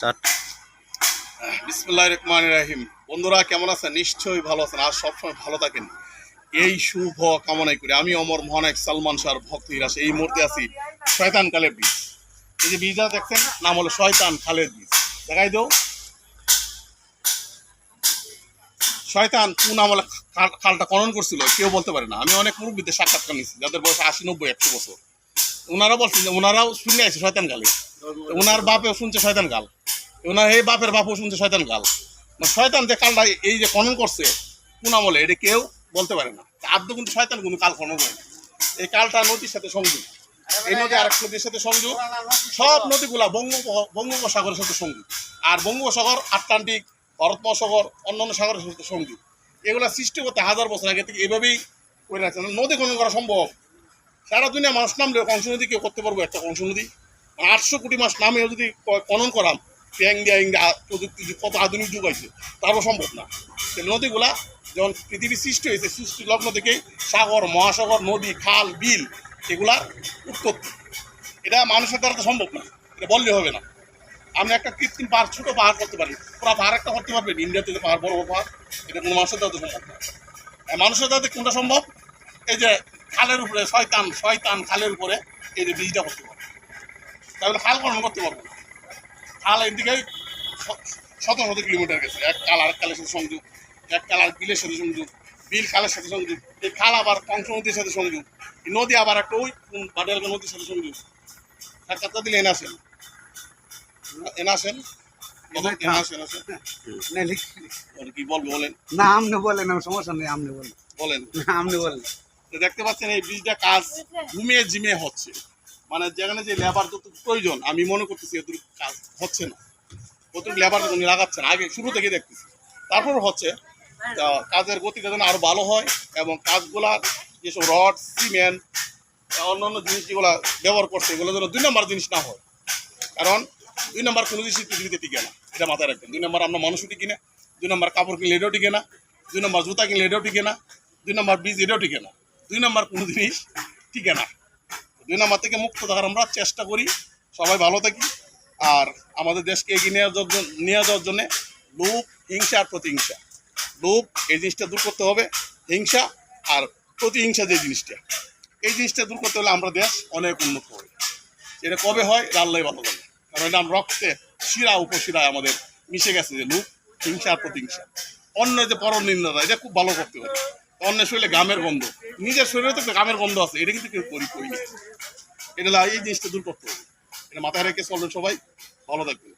Start বিসমুল্লাহ রহমান রাহিম। বন্ধুরা, কেমন আছেন? নিশ্চয়ই ভালো আছেন। আর সবসময় ভালো থাকেন। এই শুভ কামনাই করি। আমি অমর মহানায়ক সালমান শাহর ভক্তির আসে এই মুহূর্তে আছি শয়তান কালের বীজ। এই যে বীজটা দেখছেন, নাম হলো শয়তান খালের বীজ। দেখাই দেও। শয়তান, কোন আমলে খাল- খালটা খনন করছিল, কেউ বলতে পারে না। আমি অনেক মুরব্বীদের সাক্ষাৎকার নিচ্ছি যাদের বয়স আশি নব্বই, একশো বছর। ওনারা বলছেন যে ওনারাও শুনে আছে শয়তান গালে ওনার বাপেও শুনছে শয়তান গাল ওনার এই বাপের বাপও শুনছে শয়তান গাল। শয়তান যে কালটা এই যে খনন করছে, কোন আমলে, এটা কেউ বলতে পারে না। আদ্য কিন্তু শয়তান কোনো কাল খনন করে এই কালটা নদীর সাথে সংযোগ এই নদী আরেক নদীর সাথে সংযোগ সব নদীগুলা বঙ্গোপ বঙ্গোপসাগরের সাথে সংযোগ আর বঙ্গোপসাগর, আটলান্টিক ভারত মহাসাগর অন্যান্য সাগরের সাথে সংযোগ এগুলা সৃষ্টি করতে হাজার বছর আগে থেকে এভাবেই করে রাখছে। নদী খনন করা সম্ভব। সারা দুনিয়া মানুষ নামলে কংস নদী কেউ করতে পারব? একটা কংস নদী। আটশো কোটি মাস নামেও যদি খনন করাম ট্যাং দিয়া প্রযুক্তি কত আধুনিক যুগ হয়েছে, তারও সম্ভব না। নদীগুলা যখন পৃথিবী সৃষ্টি হয়েছে, সৃষ্টি লগ্ন থেকেই সাগর, মহাসাগর, নদী, খাল, বিল, এগুলার উৎপত্তি। এটা মানুষের দ্বারা তো সম্ভব না, এটা বললে হবে না। আপনি একটা কৃত্রিম পাহাড়, ছোট পাহাড় করতে পারি, পুরো পাহাড় একটা করতে পারবেন ইন্ডিয়াতে যে পাহাড়, বড় বড় পাহাড়, এটা কোনো মানুষের দ্বারা তো সম্ভব না। মানুষের দ্বারা কোনটা সম্ভব? এই যে খালের উপরে, শয়তান শয়তান খালের উপরে এই যে বীজটা করতে পারবে। তাহলে খাল খনন করতে পারব না। খাল এদিকে শত শত কিলোমিটার গেছে। এক কাল আরেক কালের সাথে সংযোগ এক কাল আর বিলের সাথে সংযোগ বিল খালের সাথে সংযোগ এই খাল আবার কংস নদীর সাথে সংযোগ নদী আবার একটা ওই বাডিয়ালগা নদীর সাথে সংযোগ। সাক্ষাৎকার দিলে এনে আসেন। এনে আসেন। এনে এনে আসেন আসেন। না, লিখ- বলে কি বলব বলেন। না বলেন সমস্যা নেই বলেন। বলেন। না, আমনে বলেন। তো দেখতে পাচ্ছেন এই বীজটা কাজ ঘুমিয়ে জিমে হচ্ছে। মানে যেখানে যে লেবার যত প্রয়োজন, আমি মনে করতেছি এত কাজ হচ্ছে না। কতটুকু লেবার উনি লাগাচ্ছেন আগে শুরু থেকে দেখতেছি। তারপর হচ্ছে কাজের গতিটা যেন আরও ভালো হয় এবং কাজগুলার যেসব রড, সিমেন্ট অন্যান্য জিনিস যেগুলো ব্যবহার করছে, এগুলো যেন দুই নম্বর জিনিস না হয়। কারণ দুই নম্বর কোনো জিনিস পৃথিবীতে টিকে না। এটা মাথায় রাখবেন। দুই নম্বর আমরা মানুষও টিকি না। দুই নম্বর কাপড় কিনলে এটাও টিকে না। দুই নম্বর জুতা কিনলে এটাও টিকে না। দুই নম্বর বীজ এটাও টিকে না। দুই নম্বর কোনো জিনিস টিকে না। দুই নম্বর থেকে মুক্ত থাকার আমরা চেষ্টা করি। সবাই ভালো থাকি। আর আমাদের দেশকে এগিয়ে নিয়ে যাওয়ার জন্য নিয়ে যাওয়ার জন্যে লোভ, হিংসা আর প্রতিহিংসা। লোভ এই জিনিসটা দূর করতে হবে, হিংসা আর প্রতিহিংসা যে জিনিসটা। এই জিনিসটা দূর করতে হলে আমরা দেশ অনেক উন্নত হবে। এটা কবে হয়? আল্লাহ ভালো জানে। কারণ এটা রক্তে শিরা, উপশিরায় আমাদের মিশে গেছে যে লোভ, হিংসা আর প্রতিহিংসা। অন্য যে পর নিন্দা এটা খুব ভালো করতে হবে। অন্যের শরীরে গামের গন্ধ। নিজের শরীরে তো একটা গামের গন্ধ আছে, এটা কিন্তু কেউ করি করিনি। এটা এই জিনিসটা দূর করতে হবে। এটা মাথায় রেখে চলবেন সবাই, ভালো থাকবেন।